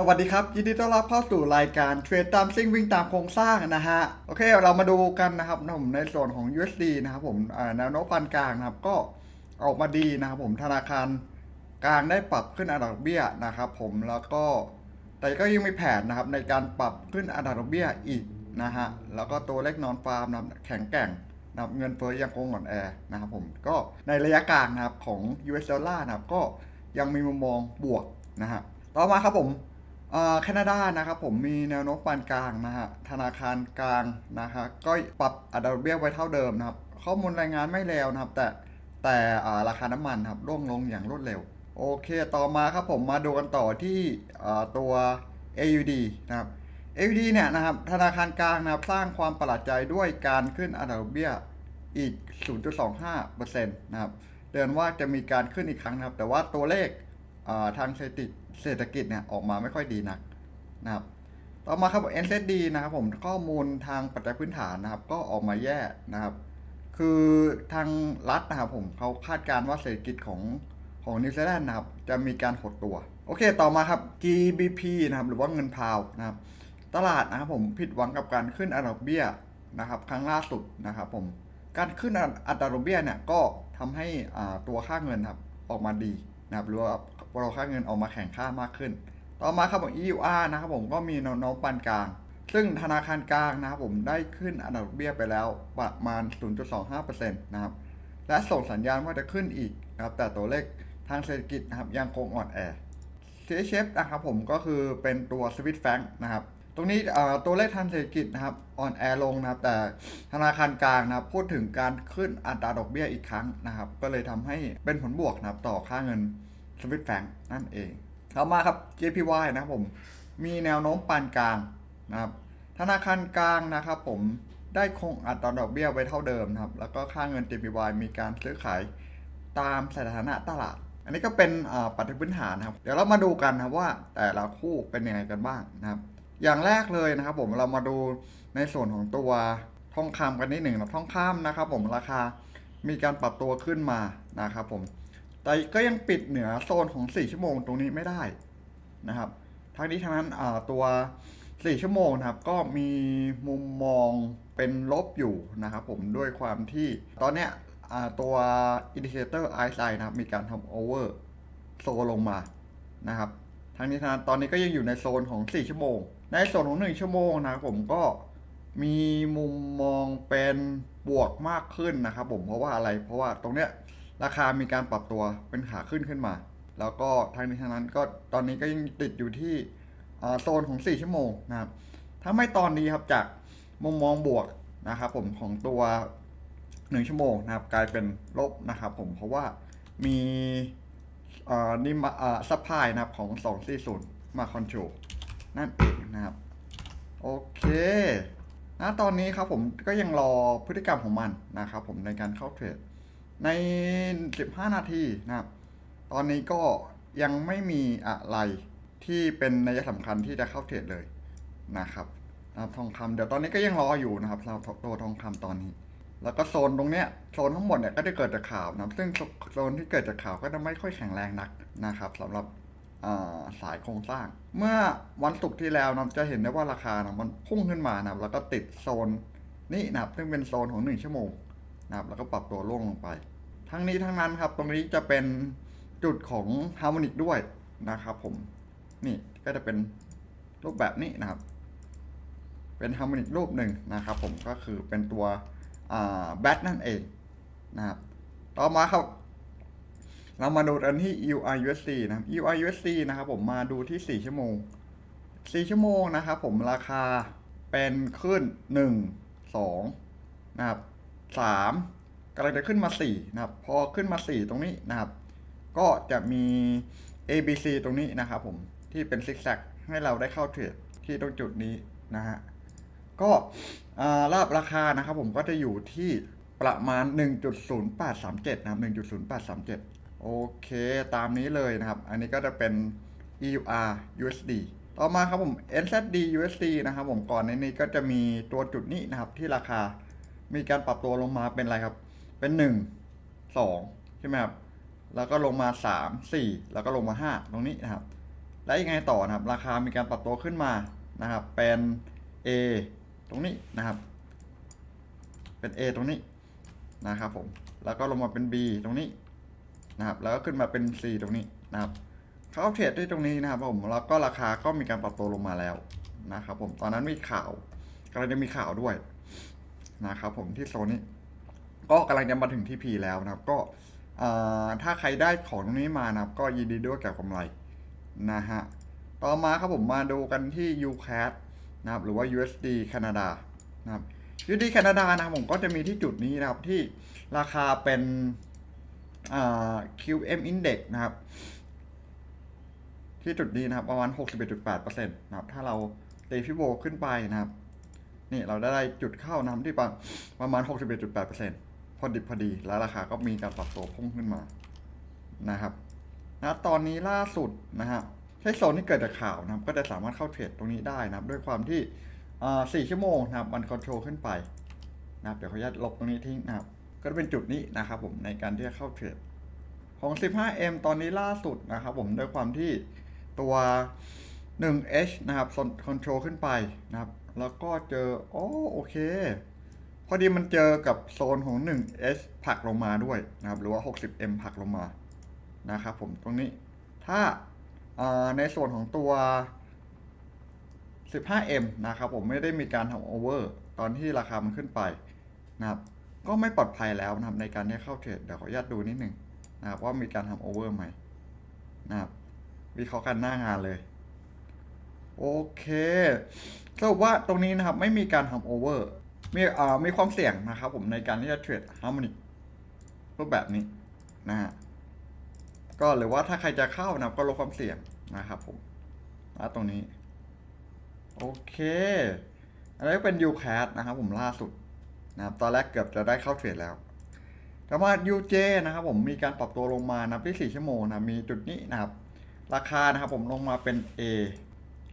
สวัสดีครับ ยินดีต้อนรับเข้าสู่รายการเทรดตามซิ่งวิ่งตามโครงสร้างนะฮะ โอเค เรามาดูกันนะครับผมในส่วนของ USD นะครับผมแนวโน้มปานกลางนะครับ ก็ออกมาดีนะครับผมธนาคารกลางได้ปรับขึ้นอัตราดอกเบี้ยนะครับผมแล้วก็แต่ก็ยังมีแผนนะครับในการปรับขึ้นอัตราดอกเบี้ยอีกนะฮะแล้วก็ตัวเลขนอนฟาร์มนะแข็งแกร่งนะครับเงินเฟ้อยังคงอ่อนแอนะครับผมก็ในระยะกลางนะครับของ US ดอลลาร์นะครับก็ยังมีมุมมองบวกนะฮะต่อมาครับผม แคนาดานะครับผมมีแนวโน้มปานกลางนะฮะธนาคารกลางนะฮะก็ปรับอัตราดอกเบี้ยไว้เท่าเดิมนะครับ ข้อมูลรายงานไม่แล้วนะครับ แต่แต่ราคาน้ำมันครับร่วงลงอย่างรวดเร็ว โอเคต่อมาครับผมมาดูกันต่อที่ตัว AUD นะครับ AUD เนี่ยนะครับธนาคารกลางนะครับสร้างความประหลาดใจด้วยการขึ้นอัตราดอกเบี้ยอีก 0.25%นะครับเดือนว่าจะมีการขึ้นอีกครั้งนะครับ แต่ว่าตัวเลขทางเศรษฐกิ เศรษฐกิจเนี่ยออกมาไม่ค่อยดีนักนะครับ ต่อมาครับ NZD นะครับผมข้อมูลทางปัจจัยพื้นฐานนะครับ ก็ออกมาแย่นะครับ คือทางรัฐนะครับผมเขาคาดการณ์ว่าเศรษฐกิจของของนิวซีแลนด์นะครับ จะมีการหดตัว โอเค ต่อมาครับ GBP นะครับ หรือว่าเงินพาวนะครับ ตลาดนะครับผมผิดหวังกับการขึ้นอัตราดอกเบี้ยนะครับ ครั้งล่าสุดนะครับผมการขึ้นอัตราดอกเบี้ยเนี่ยก็ทำให้ตัวค่าเงินครับออกมาดี นะครับหรือว่าเราค่าเงินออกมาแข่งค่ามากขึ้น ต่อมาครับผม EUR นะครับผมก็มีแนวโน้มปานกลาง ซึ่งธนาคารกลางนะครับผมได้ขึ้นอัตราดอกเบี้ยไปแล้วประมาณ 0.25%นะครับและส่งสัญญาณว่าจะขึ้นอีกนะครับแต่ตัวเลขทางเศรษฐกิจนะครับยังคงอ่อนแอ CHF นะครับผมก็คือเป็นตัว Swiss franc นะครับ ตรงนี้ตัวเลขทางเศรษฐกิจนะครับอ่อนแอลงนะครับ แต่ธนาคารกลางนะครับพูดถึงการขึ้นอัตราดอกเบี้ยอีกครั้งนะครับ ก็เลยทำให้เป็นผลบวกนะครับต่อค่าเงินสวิตแฟงนั่นเองต่อมาครับ JPY นะครับผมมีแนวโน้มปานกลางนะครับธนาคารกลางนะครับผมได้คงอัตราดอกเบี้ยไว้เท่าเดิมนะครับ แล้วก็ค่าเงิน JPY มีการซื้อขายตามสถานะตลาด อันนี้ก็เป็นปัจจัยพื้นฐานนะครับ เดี๋ยวเรามาดูกันนะว่าแต่ละคู่เป็นยังไงกันบ้างนะครับ อย่างแรกเลยนะครับผมเรามาดูในส่วนของตัวทองคำกันนิดหนึ่งนะทองคำนะครับผมราคามีการปรับตัวขึ้นมานะครับผมแต่ก็ยังปิดเหนือโซนของ 4 ชั่วโมงตรงนี้ไม่ได้นะครับทั้งนี้ทั้งนั้นตัว 4 ชั่วโมงนะครับก็มีมุมมองเป็นลบอยู่นะครับผมด้วยความที่ตอนเนี้ยตัวอินดิเคเตอร์ RSI นะครับมีการทำโอเวอร์โซลงมานะครับทั้งนี้ทั้งนั้นตอนนี้ก็ยังอยู่ในโซนของ 4 ชั่วโมง ในส่วนของ1ชั่วโมงนะผมก็มีมุมมองเป็นบวกมากขึ้นนะครับผมเพราะว่าอะไรเพราะว่าตรงเนี้ยราคามีการปรับตัวเป็นขาขึ้นขึ้นมา แล้วก็ทั้งนี้ทั้งนั้นก็ตอนนี้ก็ยังติดอยู่ที่โซนของ 4 ชั่วโมงนะครับถ้าไม่ตอนนี้ครับจากมุมมองบวกนะครับผมของตัว1ชั่วโมงนะครับกลายเป็นลบนะครับผมเพราะว่ามีนี่มาอ่าซัพพลายนะครับของ 240 มาคอนโทรล นั่นเองนะครับ โอเคนะตอนนี้ครับผมก็ยังรอพฤติกรรมของมันนะครับผมในการเข้าเทรดใน 15 นาทีนะครับ ตอนนี้ก็ยังไม่มีอะไรที่เป็นนัยสำคัญที่จะเข้าเทรดเลยนะครับนะทองคำเดี๋ยวตอนนี้ก็ยังรออยู่นะครับสำหรับตัวทองคำตอนนี้ แล้วก็โซนตรงเนี้ยโซนทั้งหมดเนี่ยก็จะเกิดจากข่าวนะครับซึ่งโซนที่เกิดจากข่าวก็จะไม่ค่อยแข็งแรงนักนะครับสำหรับ สายโครงสร้าง เมื่อวันศุกร์ที่แล้วนะจะเห็นได้ว่าราคานะมันพุ่งขึ้นมานะครับแล้วก็ติดโซนนี้นะครับซึ่งเป็นโซนของ 1 ชั่วโมงนะครับแล้วก็ปรับตัวร่วงลงไป ทั้งนี้ทั้งนั้นครับ ตรงนี้จะเป็นจุดของฮาร์โมนิกด้วยนะครับผมนี่ก็จะเป็นรูปแบบนี้นะครับ เป็นฮาร์โมนิกรูปหนึ่งนะครับผมก็คือเป็นตัวแบทนั่นเองนะครับ ต่อมาครับ เรามาดูกันที่ EURUSD นะครับ EURUSD นะครับผมมาดูที่ 4 ชั่วโมง 4 ชั่วโมงนะครับผมราคาเป็นขึ้น 1 2นะครับ3กำลังจะขึ้นมา 4 นะครับ พอขึ้นมา 4 ตรงนี้นะครับ ก็จะมี ABC ตรงนี้นะครับผมที่เป็นซิกแซกให้เราได้เข้าเทรดที่ตรงจุดนี้นะฮะก็ราบราคานะครับผมก็จะอยู่ที่ประมาณ 1.0837 นะครับ 1.0837 โอเคตามนี้เลยนะครับ อันนี้ก็จะเป็น EUR USD ต่อมาครับผม NZD USD นะครับผมก่อนในนี้ก็จะมีตัวจุดนี้นะครับที่ราคามีการปรับตัวลงมาเป็นอะไรครับ เป็น 1 2 ใช่ไหมครับ แล้วก็ลงมา 3 4 แล้วก็ลงมา 5 ตรงนี้นะครับ และยังไงต่อนะครับ ราคามีการปรับตัวขึ้นมานะครับ เป็น A ตรงนี้นะครับ เป็น A ตรงนี้นะครับผม แล้วก็ลงมาเป็น B ตรงนี้ นะครับแล้วก็ขึ้นมาเป็น C ตรงนี้นะครับเข้าเทรดที่ตรงนี้นะครับผมแล้วก็ราคาก็มีการปรับตัวลงมาแล้วนะครับผมตอนนั้นมีข่าวกำลังจะมีข่าวด้วยนะครับผมที่โซนนี้ก็กำลังจะมาถึงที่ P แล้วนะครับ ก็ถ้าใครได้ของตรงนี้มานะครับ ก็ยินดีด้วยกับกำไรนะฮะต่อมาครับผมมาดูกันที่ UCAD นะครับหรือว่า USD แคนาดานะครับ USD แคนาดานะครับผมก็จะมีที่จุดนี้นะครับที่ราคาเป็น QM Index นะครับ ที่จุดนี้นะครับประมาณ 61.8%นะครับ ถ้าเราตีพิโบขึ้นไปนะครับ นี่เราได้จุดเข้านะครับที่ประประมาณ 61.8%พอดิบพอดี แล้วราคาก็มีการปรับตัวพุ่งขึ้นมานะครับนะตอนนี้ล่าสุดนะฮะใช้โซนที่เกิดจากข่าวนะครับ ก็จะสามารถเข้าเทรดตรงนี้ได้นะครับ ด้วยความที่อ่า4ชั่วโมงนะครับมันคอนโทรลขึ้นไปนะครับ เดี๋ยวขออนุญาตลบตรงนี้ทิ้งนะครับ ก็จะเป็นจุดนี้นะครับผมในการที่จะเข้าเทรดของ 15M ตอนนี้ล่าสุดนะครับผมด้วยความที่ตัว 1H นะครับคอนโทรลขึ้นไปนะครับ แล้วก็เจอโอ้โอเค พอดีมันเจอกับโซนของ 1H ผลักลงมาด้วยนะครับ หรือว่า 60M ผลักลงมานะครับผมตรงนี้ ถ้าาในส่วนของตัว 15M นะครับผมไม่ได้มีการทำโอเวอร์ตอนที่ราคามันขึ้นไปนะครับ ก็ไม่ปลอดภัยแล้วนะครับในการที่เข้าเทรดเดี๋ยวขออนุญาตดูนิดหนึ่งนะครับว่ามีการทำโอเวอร์ไหมนะครับวิเคราะห์กันหน้างานเลย โอเคสรุปว่าตรงนี้นะครับไม่มีการทำโอเวอร์มีอ่ามีความเสี่ยงนะครับผมในการที่จะเทรดฮาร์โมนิกรูปแบบนี้นะฮะก็หรือว่าถ้าใครจะเข้านะครับก็ลดความเสี่ยงนะครับผมนะตรงนี้ โอเค อันนี้ก็เป็น UCAD นะครับผมล่าสุด นะครับตอนแรกเกือบจะได้เข้าเทรดแล้ว แต่ว่า UJ นะครับผมมีการปรับตัวลงมานับที่ 4 ชั่วโมงนะมีจุดนี้นะครับ ราคานะครับผมลงมาเป็น A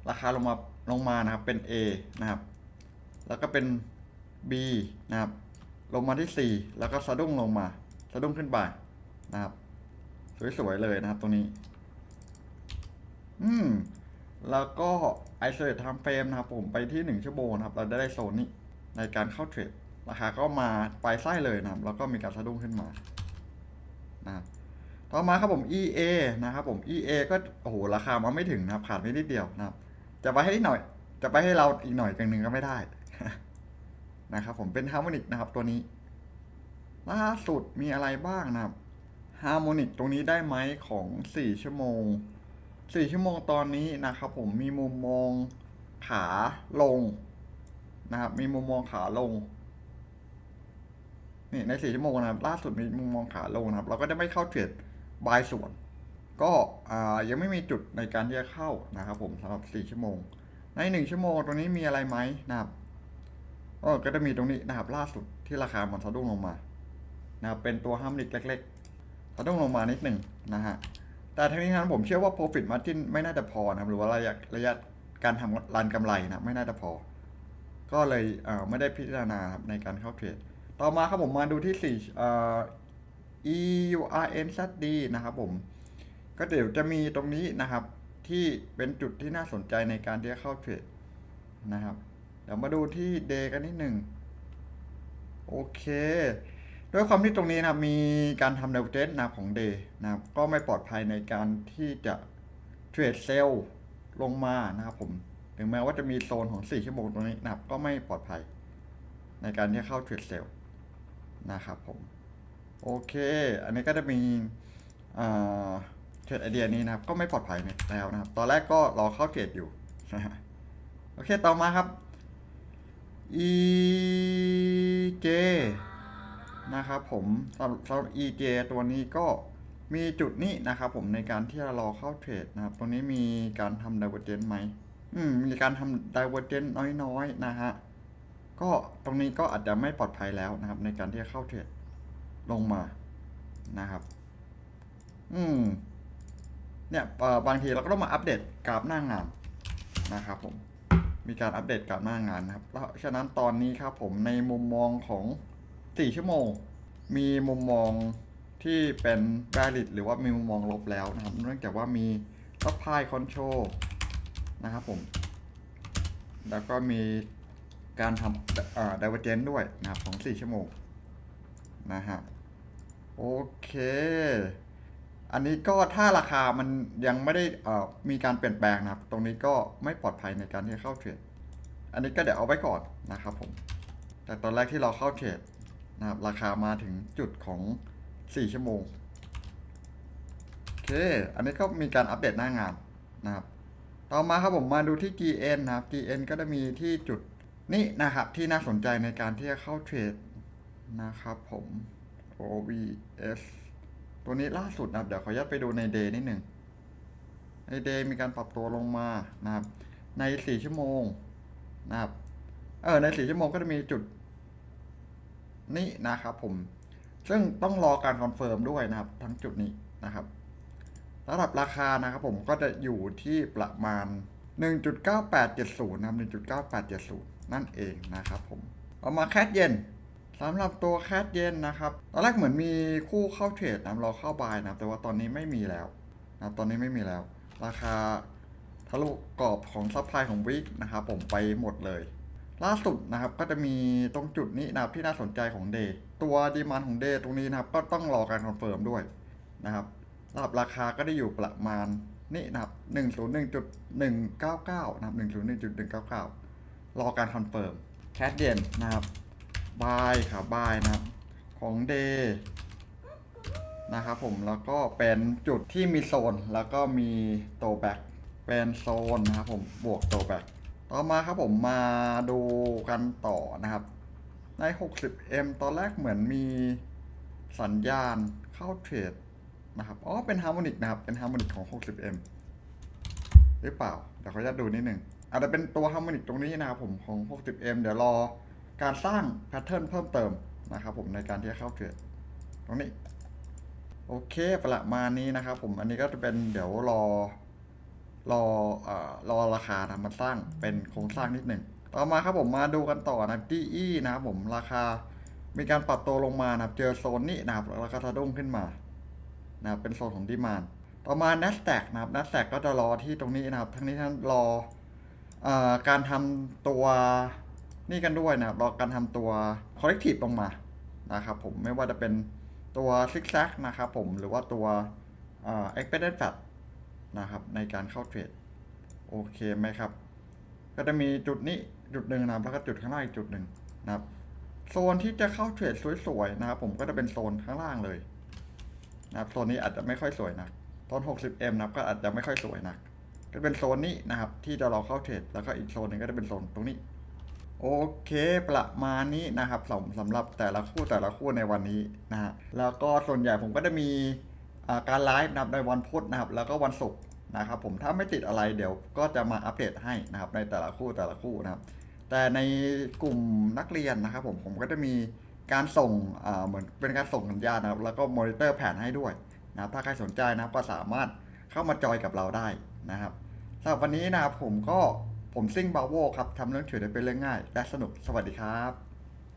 ราคาลงมาลงมานะครับเป็น A นะครับ แล้วก็เป็น B นะครับ ลงมาที่ 4 แล้วก็สะดุ้งลงมา สะดุ้งขึ้นไปนะครับ สวยๆเลยนะครับตรงนี้ อืมแล้วก็ isolate time frame นะครับผมไปที่ 1 ชั่วโมงนะครับ เราได้โซนนี้ในการเข้าเทรด ราคาก็มาไปไส้เลยนะครับ แล้วก็มีการสะดุ้งขึ้นมานะครับต่อมาครับผม EA นะครับผม EA ก็โอ้โหราคามาไม่ถึงนะครับ ขาดไม่นิดเดียวนะครับ จะไปให้หน่อย จะไปให้เราอีกหน่อยกันหนึ่งก็ไม่ได้นะครับผมเป็นฮาร์โมนิกนะครับตัวนี้ ล่าสุดมีอะไรบ้างนะครับฮาร์โมนิกตรงนี้ได้ไหมของ4ชั่วโมง4ชั่วโมงตอนนี้นะครับผมมีมุมมองขาลงนะครับ มีมุมมองขาลง นี่ใน4ชั่วโมงนะครับล่าสุดมีมุมมองขาลงนะครับ เราก็จะไม่เข้าเทรดบายส่วน ก็ยังไม่มีจุดในการที่จะเข้านะครับผมสำหรับ4ชั่วโมง ใน 1 ชั่วโมงตรงนี้มีอะไรไหมนะครับเออก็จะมีตรงนี้นะครับล่าสุดที่ราคามันสะดุ้งลงมานะครับเป็นตัวห้ามลิกเล็กๆสะดุ้งลงมานิดหนึ่งนะฮะแต่ทั้งนี้ทั้งนั้นผมเชื่อว่า profit margin ไม่น่าจะพอนะครับหรือว่าระยะระยะการทำรันกำไรนะไม่น่าจะพอ ก็เลยเไม่ได้พิจารณาครับในการเข้าเทรด ต่อมาครับผมมาดูที่สี่เอ่อ EURNZD นะครับผม ก็เดี๋ยวจะมีตรงนี้นะครับ ที่เป็นจุดที่น่าสนใจในการที่จะเข้าเทรดนะครับ เดี๋ยวมาดูที่ Day กันนิดหนึ่งโอเค ด้วยความที่ตรงนี้นะมีการทำเดลเทสนะครับของ Day นะครับ ก็ไม่ปลอดภัยในการที่จะเทรดเซลล์ลงมานะครับผมถึงแม้ว่าจะมีโซนของ 4 ชั่วโมงตรงนี้นะครับ ก็ไม่ปลอดภัยในการที่เข้าเทรดเซลล์ นะครับผม โอเค อันนี้ก็จะมีเทรดไอเดียนี้นะครับ ก็ไม่ปลอดภัยแล้วนะครับ ตอนแรกก็รอเข้าเทรดอยู่ โอเค ต่อมาครับ EJ นะครับผมสำหรับ EJ ตัวนี้ก็มีจุดนี้นะครับผมในการที่จะรอเข้าเทรดนะครับ ตรงนี้มีการทำ divergence ไหม อืม มีการทำ divergence น้อยๆนะฮะ ก็ตรงนี้ก็อาจจะไม่ปลอดภัยแล้วนะครับ ในการที่จะเข้าเทรดลงมานะครับ อืม เนี่ยบางทีเราก็ต้องมาอัปเดตกราฟหน้างานนะครับผม มีการอัปเดตกราฟหน้างานนะครับ เพราะฉะนั้นตอนนี้ครับผมในมุมมองของ 4 ชั่วโมง มีมุมมองที่เป็น valid หรือว่ามีมุมมองลบแล้วนะครับ เนื่องจากว่ามีซัพพลายคอนโทรลนะครับผม แล้วก็มี การทำเอ่อ divergent ด้วยนะครับของ4ชั่วโมงนะฮะโอเค อันนี้ก็ถ้าราคามันยังไม่ได้เอ่อมีการเปลี่ยนแปลงนะครับ ตรงนี้ก็ไม่ปลอดภัยในการที่จะเข้าเทรดอันนี้ก็เดี๋ยวเอาไว้ก่อนนะครับผมแต่ตอนแรกที่เราเข้าเทรดนะครับราคามาถึงจุดของ 4 ชั่วโมงโอเค อันนี้ก็มีการอัปเดตหน้างานนะครับ ต่อมาครับผมมาดูที่ GN นะครับ GN ก็จะมีที่จุด นี้นะครับที่น่าสนใจในการที่จะเข้าเทรดนะครับผม OVS ตัวนี้ล่าสุดนะครับเดี๋ยวขออนุญาตไปดูใน Day นิดหนึ่งใน Day มีการปรับตัวลงมานะครับ ใน4ชั่วโมงนะครับเออใน4ชั่วโมงก็จะมีจุด นี้นะครับผม ซึ่งต้องรอการคอนเฟิร์มด้วยนะครับ ทั้งจุดนี้นะครับระดับราคานะครับผมก็จะอยู่ที่ประมาณ 1.9870นะครับ1.9870 นั่นเองนะครับผมเอามาแคทเย็นสำหรับตัวแคทเย็นนะครับ ตอนแรกเหมือนมีคู่เข้าเทรดนะครับรอเข้าบายนะแต่ว่าตอนนี้ไม่มีแล้วนะตอนนี้ไม่มีแล้ว ราคาทะลุกรอบของซัพพลายของวิกนะครับผมไปหมดเลย ล่าสุดนะครับก็จะมีตรงจุดนี้นะครับที่น่าสนใจของเดย์ตัวดีมันของเดย์ตรงนี้นะครับก็ต้องรอการคอนเฟิร์มด้วยนะครับระดับราคาก็ได้อยู่ประมาณ นี่นะครับ101.199นะครับ101.199รอการคอนเฟิร์มแคทเย็นนะครับบายค่ะบายนะครับ ของเดย์นะครับผมแล้วก็เป็นจุดที่มีโซนแล้วก็มีโตแบ็กเป็นโซนนะครับผมบวกโตแบ็กต่อมาครับผมมาดูกันต่อนะครับ ใน 60M ตอนแรกเหมือนมีสัญญาณเข้าเทรด นะครับ อ๋อ เป็นฮาร์โมนิกนะครับ เป็นฮาร์โมนิกของ 60M หรือเปล่า เดี๋ยวเขออนุญาตดูนิดหนึ่ง อาจจะเป็นตัวฮาร์โมนิกตรงนี้นะครับผมของ 60M เดี๋ยวรอการสร้างแพทเทิร์นเพิ่มเติมนะครับผมในการที่จะเข้าเทรดตรงนี้ โอเคประมาณนี้นะครับผม อันนี้ก็จะเป็นเดี๋ยวรอรอเอ่อรอราคานะมันสร้างเป็นโครงสร้างนิดหนึ่ง ต่อมาครับผมมาดูกันต่อนะ DE นะครับผมราคามีการปรับตัวลงมานะครับ เจอโซนนี้นะครับแล้วก็สะดุ้งขึ้นมา นะครับเป็นโซนของดีมานต่อมา NASDAQ นะครับ NASDAQ ก็จะรอที่ตรงนี้นะครับ ทั้งนี้ทั้งรออการทำตัวนี่กันด้วยนะครับ รอการทำตัว corrective ลงมานะครับผมไม่ว่าจะเป็นตัว zigzag นะครับผมหรือว่าตัวเอ่อ expected flat นะครับในการเข้าเทรดโอเคไหมครับ ก็จะมีจุดนี้จุดหนึ่งนะครับแล้วก็จุดข้างล่างอีกจุดหนึ่งนะครับ โซนที่จะเข้าเทรดสวยๆนะครับ ผมก็จะเป็นโซนข้างล่างเลย นะครับโซนนี้อาจจะไม่ค่อยสวยนะตอน 60M นะครับก็อาจจะไม่ค่อยสวยนะก็เป็นโซนนี้นะครับ ที่จะรอเข้าเทรดแล้วก็อีกโซนหนึ่งก็จะเป็นโซนตรงนี้โอเคประมาณนี้นะครับสำสำหรับแต่ละคู่แต่ละคู่ในวันนี้นะฮะแล้วก็ส่วนใหญ่ผมก็จะมีการไลฟ์นะครับในวันพุธนะครับ แล้วก็วันศุกร์นะครับ ผมถ้าไม่ติดอะไรเดี๋ยวก็จะมาอัปเดตให้นะครับ ในแต่ละคู่แต่ละคู่นะครับ แต่ในกลุ่มนักเรียนนะครับ ผมผมก็จะมี การส่งเหมือนเป็นการส่งสัญญาณนะครับแล้วก็มอนิเตอร์แผนให้ด้วยนะครับถ้าใครสนใจนะครับก็สามารถเข้ามาจอยกับเราได้นะครับสำหรับวันนี้นะครับผมก็ผมซิ่งบาโวครับทำเรื่องเฉยได้เป็นเรื่องง่าย และสนุกสวัสดีครับ